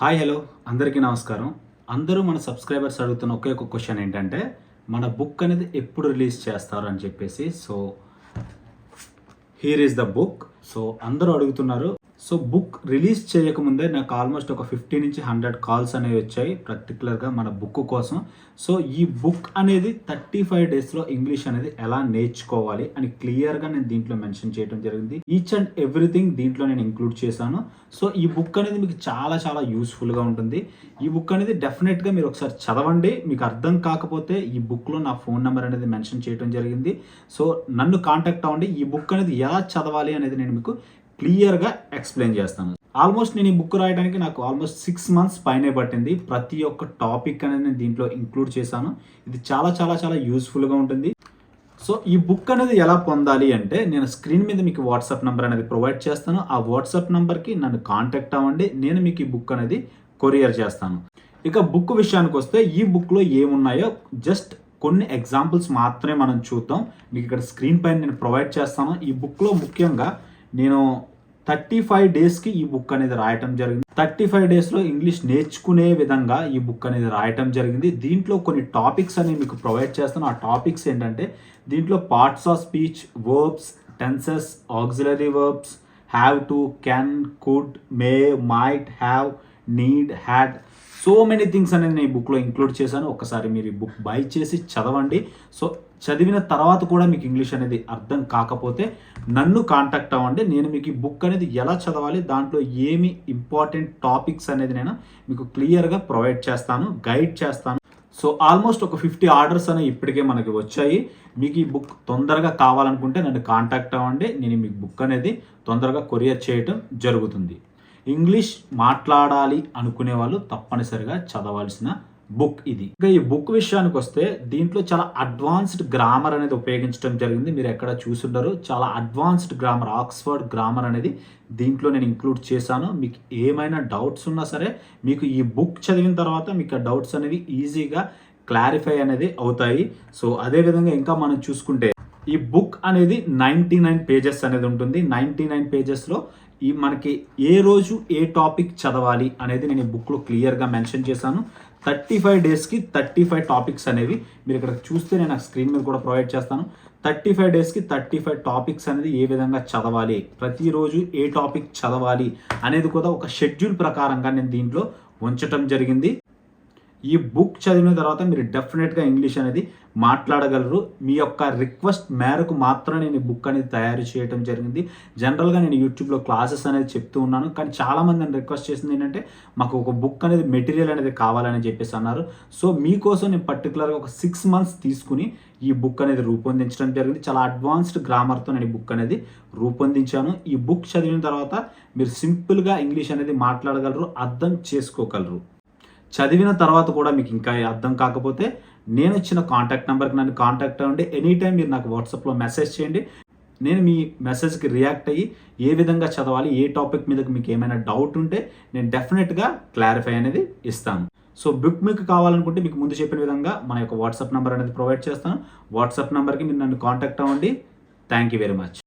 Hi hello. అందరికీ నమస్కారం. అందరూ మన సబ్స్క్రైబర్స్ అడుగుతున్న ఒకే ఒక క్వశ్చన్ ఏంటంటే మన బుక్ అనేది ఎప్పుడు రిలీజ్ చేస్తారు అని చెప్పేసి so here is the book so అందరూ అడుగుతున్నారు. సో బుక్ రిలీజ్ చేయకముందే నాకు ఆల్మోస్ట్ ఒక ఫిఫ్టీ నుంచి హండ్రెడ్ కాల్స్ అనేవి వచ్చాయి పర్టికులర్గా మన బుక్ కోసం. సో ఈ బుక్ అనేది థర్టీ ఫైవ్ డేస్లో ఇంగ్లీష్ అనేది ఎలా నేర్చుకోవాలి అని క్లియర్గా నేను దీంట్లో మెన్షన్ చేయడం జరిగింది. ఈచ్ అండ్ ఎవ్రీథింగ్ దీంట్లో నేను ఇంక్లూడ్ చేశాను. సో ఈ బుక్ అనేది మీకు చాలా చాలా యూస్ఫుల్గా ఉంటుంది. ఈ బుక్ అనేది డెఫినెట్గా మీరు ఒకసారి చదవండి. మీకు అర్థం కాకపోతే ఈ బుక్లో నా ఫోన్ నెంబర్ అనేది మెన్షన్ చేయడం జరిగింది. సో నన్ను కాంటాక్ట్ అవ్వండి. ఈ బుక్ అనేది ఎలా చదవాలి అనేది నేను మీకు క్లియర్గా ఎక్స్ప్లెయిన్ చేస్తాను. ఆల్మోస్ట్ నేను ఈ బుక్ రాయడానికి నాకు ఆల్మోస్ట్ సిక్స్ మంత్స్ పైనే పట్టింది. ప్రతి ఒక్క టాపిక్ అనేది నేను దీంట్లో ఇంక్లూడ్ చేశాను. ఇది చాలా చాలా చాలా యూస్ఫుల్గా ఉంటుంది. సో ఈ బుక్ అనేది ఎలా పొందాలి అంటే నేను స్క్రీన్ మీద మీకు వాట్సాప్ నెంబర్ అనేది ప్రొవైడ్ చేస్తాను. ఆ వాట్సాప్ నెంబర్కి నన్ను కాంటాక్ట్ అవ్వండి. నేను మీకు ఈ బుక్ అనేది కొరియర్ చేస్తాను. ఇక బుక్ విషయానికి వస్తే ఈ బుక్లో ఏమున్నాయో జస్ట్ కొన్ని ఎగ్జాంపుల్స్ మాత్రమే మనం చూద్దాం. మీకు ఇక్కడ స్క్రీన్ పైన నేను ప్రొవైడ్ చేస్తాను. ఈ బుక్లో ముఖ్యంగా నేను థర్టీ ఫైవ్ డేస్కి ఈ బుక్ అనేది రాయటం జరిగింది. థర్టీ ఫైవ్ డేస్లో ఇంగ్లీష్ నేర్చుకునే విధంగా ఈ బుక్ అనేది రాయటం జరిగింది. దీంట్లో కొన్ని టాపిక్స్ అనేవి మీకు ప్రొవైడ్ చేస్తాను. ఆ టాపిక్స్ ఏంటంటే దీంట్లో parts of speech verbs tenses auxiliary verbs have to can could may might have need had so many things అనేది నేను ఈ బుక్లో ఇంక్లూడ్ చేశాను. ఒకసారి మీరు ఈ బుక్ బై చేసి చదవండి. సో చదివిన తర్వాత కూడా మీకు ఇంగ్లీష్ అనేది అర్థం కాకపోతే నన్ను కాంటాక్ట్ అవ్వండి. నేను మీకు ఈ బుక్ అనేది ఎలా చదవాలి దాంట్లో ఏమి ఇంపార్టెంట్ టాపిక్స్ అనేది నేను మీకు క్లియర్గా ప్రొవైడ్ చేస్తాను గైడ్ చేస్తాను. సో ఆల్మోస్ట్ ఒక ఫిఫ్టీ ఆర్డర్స్ అనేవి ఇప్పటికే మనకి వచ్చాయి. మీకు ఈ బుక్ తొందరగా కావాలనుకుంటే నన్ను కాంటాక్ట్ అవ్వండి. నేను మీకు బుక్ అనేది తొందరగా కొరియర్ చేయటం జరుగుతుంది. ఇంగ్లీష్ మాట్లాడాలి అనుకునే వాళ్ళు తప్పనిసరిగా చదవాల్సిన బుక్ ఇది. ఇంకా ఈ బుక్ విషయానికి వస్తే దీంట్లో చాలా అడ్వాన్స్డ్ గ్రామర్ అనేది ఉపయోగించడం జరిగింది. మీరు ఎక్కడ చూసుండరు. చాలా అడ్వాన్స్డ్ గ్రామర్ ఆక్స్ఫర్డ్ గ్రామర్ అనేది దీంట్లో నేను ఇంక్లూడ్ చేశాను. మీకు ఏమైనా డౌట్స్ ఉన్నా సరే మీకు ఈ బుక్ చదివిన తర్వాత మీకు ఆ డౌట్స్ అనేవి ఈజీగా క్లారిఫై అనేది అవుతాయి. సో అదేవిధంగా ఇంకా మనం చూసుకుంటే ఈ బుక్ అనేది నైంటీ నైన్ పేజెస్ అనేది ఉంటుంది. నైంటీ నైన్ పేజెస్లో ఈ మనకి ఏ రోజు ఏ టాపిక్ చదవాలి అనేది నేను ఈ బుక్లో క్లియర్గా మెన్షన్ చేశాను. థర్టీ ఫైవ్ డేస్కి థర్టీ ఫైవ్ టాపిక్స్ అనేవి మీరు ఇక్కడ చూస్తే నేను స్క్రీన్ మీద కూడా ప్రొవైడ్ చేస్తాను. థర్టీ ఫైవ్ డేస్కి థర్టీ ఫైవ్ టాపిక్స్ అనేది ఏ విధంగా చదవాలి ప్రతిరోజు ఏ టాపిక్ చదవాలి అనేది కూడా ఒక షెడ్యూల్ ప్రకారంగా నేను దీంట్లో ఉంచటం జరిగింది. ఈ బుక్ చదివిన తర్వాత మీరు డెఫినెట్గా ఇంగ్లీష్ అనేది మాట్లాడగలరు. మీ యొక్క రిక్వెస్ట్ మేరకు మాత్రం నేను ఈ బుక్ అనేది తయారు చేయడం జరిగింది. జనరల్గా నేను యూట్యూబ్లో క్లాసెస్ అనేది చెప్తూ ఉన్నాను. కానీ చాలామంది నన్ను రిక్వెస్ట్ చేసింది ఏంటంటే మాకు ఒక బుక్ అనేది మెటీరియల్ అనేది కావాలని చెప్పేసి అన్నారు. సో మీకోసం నేను పర్టికులర్గా ఒక సిక్స్ మంత్స్ తీసుకుని ఈ బుక్ అనేది రూపొందించడం జరిగింది. చాలా అడ్వాన్స్డ్ గ్రామర్తో నేను ఈ బుక్ అనేది రూపొందించాను. ఈ బుక్ చదివిన తర్వాత మీరు సింపుల్గా ఇంగ్లీష్ అనేది మాట్లాడగలరు అర్థం చేసుకోగలరు. చదివిన తర్వాత కూడా మీకు ఇంకా అర్థం కాకపోతే నేను ఇచ్చిన కాంటాక్ట్ నెంబర్కి నన్ను కాంటాక్ట్ అవ్వండి. ఎనీ టైం మీరు నాకు వాట్సాప్లో మెసేజ్ చేయండి. నేను మీ మెసేజ్కి రియాక్ట్ అయ్యి ఏ విధంగా చదవాలి ఏ టాపిక్ మీద మీకు ఏమైనా డౌట్ ఉంటే నేను డెఫినెట్గా క్లారిఫై అనేది ఇస్తాను. సో బుక్ మీకు కావాలనుకుంటే మీకు ముందు చెప్పిన విధంగా మన యొక్క వాట్సాప్ నెంబర్ అనేది ప్రొవైడ్ చేస్తాను. వాట్సాప్ నెంబర్కి మీరు నన్ను కాంటాక్ట్ అవ్వండి. Thank you very much